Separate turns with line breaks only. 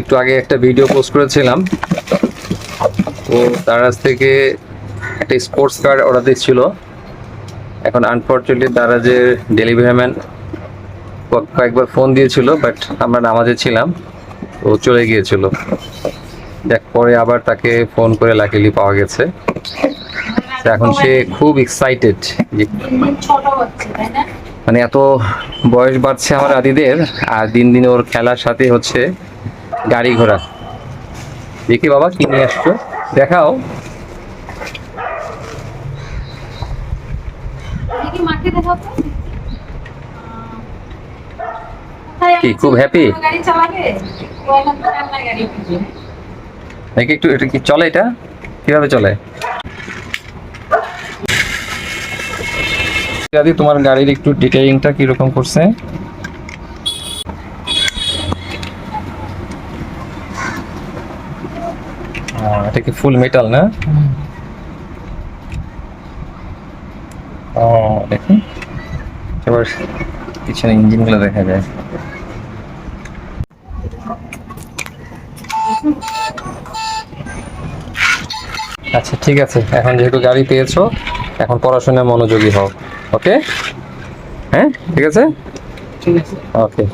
একটু আগে একটা ভিডিও পোস্ট করেছিলাম। তো তার কাছ থেকে একটা স্পোর্টস কার অর্ডার দিচ্ছিল। এখন আনফর্চুনেটলি তারা যে ডেলিভারি ম্যান কয়েকবার ফোন দিয়েছিল বাট আমরা নামাজে ছিলাম, ও চলে গিয়েছিল। দেখ পরে আবার তাকে ফোন করে লাকিলি পাওয়া গেছে। এখন সে খুব এক্সাইটেড মানে এত বয়স বাড়ছে আমার আদিদের, আর দিন দিন ওর খেলার সাথে হচ্ছে গাড়ি ঘোড়া। দেখি বাবা কি নিয়ে আসছো? দেখাও। কি, খুব
খুঁজে।
দেখি একটু এটা কি চলে এটা? কীভাবে চলে? তোমার গাড়ির একটু ডিটেলিংটা কীরকম করছে? এটা কি ফুল মেটাল না? ও দেখি। এবার পিছনে ইঞ্জিনগুলো দেখা যায়। আচ্ছা ঠিক আছে। এখন যেহেতু গাড়ি পেয়েছ এখন পড়াশোনায় মনোযোগী হও। ওকে হ্যাঁ? ঠিক আছে?
ঠিক আছে।
ওকে